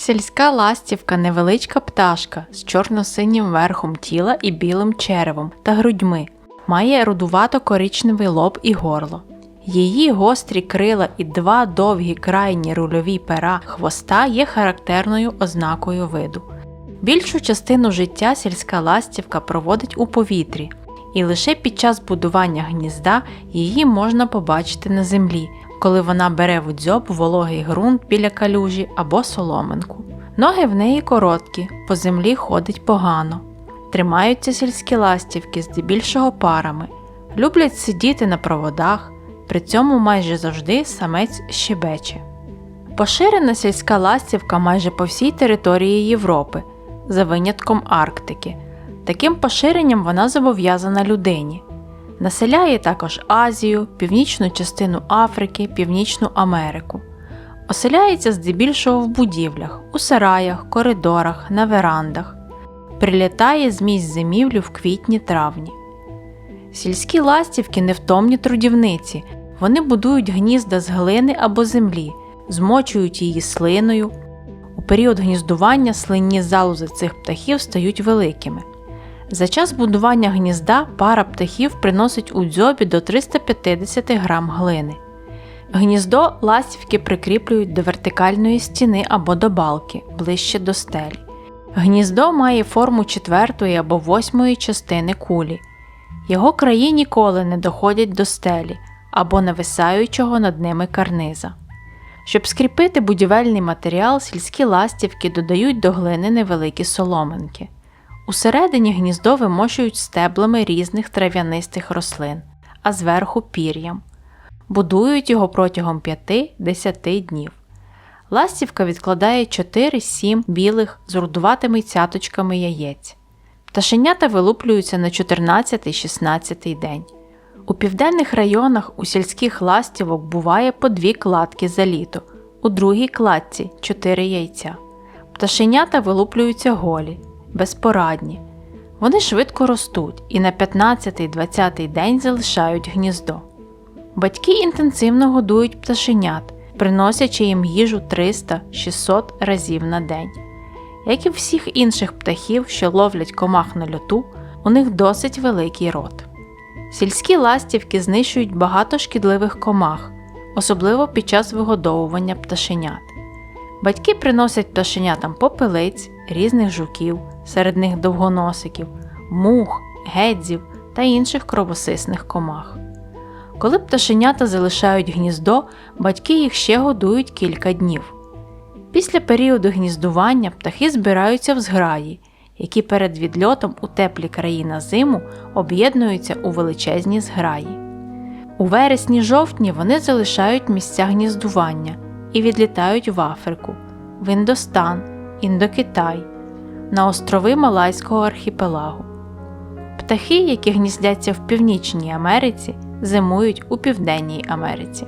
Сільська ластівка невеличка пташка з чорно-синім верхом тіла і білим черевом та грудьми. Має рудувато-коричневий лоб і горло. Її гострі крила і два довгі крайні рульові пера хвоста є характерною ознакою виду. Більшу частину життя сільська ластівка проводить у повітрі, і лише під час будування гнізда її можна побачити на землі, коли вона бере в дзьоб вологий ґрунт біля калюжі або соломинку. Ноги в неї короткі, по землі ходить погано. Тримаються сільські ластівки здебільшого парами, люблять сидіти на проводах, при цьому майже завжди самець щебече. Поширена сільська ластівка майже по всій території Європи, за винятком Арктики. Таким поширенням вона зобов'язана людині. Населяє також Азію, північну частину Африки, Північну Америку. Оселяється здебільшого в будівлях, у сараях, коридорах, на верандах. Прилітає з місць зимівлі в квітні-травні. Сільські ластівки невтомні трудівниці. Вони будують гнізда з глини або землі, змочують її слиною. У період гніздування слинні залози цих птахів стають великими. За час будування гнізда пара птахів приносить у дзьобі до 350 грам глини. Гніздо ластівки прикріплюють до вертикальної стіни або до балки, ближче до стелі. Гніздо має форму четвертої або восьмої частини кулі. Його краї ніколи не доходять до стелі або нависаючого над ними карниза. Щоб скріпити будівельний матеріал, сільські ластівки додають до глини невеликі соломинки. Усередині гніздо вимощують стеблами різних трав'янистих рослин, а зверху пір'ям. Будують його протягом 5-10 днів. Ластівка відкладає 4-7 білих з рудуватими цяточками яєць. Пташенята вилуплюються на 14-16 день. У південних районах у сільських ластівок буває по дві кладки за літо, у другій кладці 4 яйця. Пташенята вилуплюються голі, безпорадні. Вони швидко ростуть і на 15-20 день залишають гніздо. Батьки інтенсивно годують пташенят, приносячи їм їжу 300-600 разів на день. Як і всіх інших птахів, що ловлять комах на льоту, у них досить великий рот. Сільські ластівки знищують багато шкідливих комах, особливо під час вигодовування пташенят. Батьки приносять пташенятам попелиць, різних жуків, серед них довгоносиків, мух, гедзів та інших кровосисних комах. Коли пташенята залишають гніздо, батьки їх ще годують кілька днів. Після періоду гніздування птахи збираються в зграї, які перед відльотом у теплі краї на зиму об'єднуються у величезні зграї. У вересні-жовтні вони залишають місця гніздування і відлітають в Африку, в Індостан, Індокитай, на острови Малайського архіпелагу. Птахи, які гніздяться в Північній Америці, зимують у Південній Америці.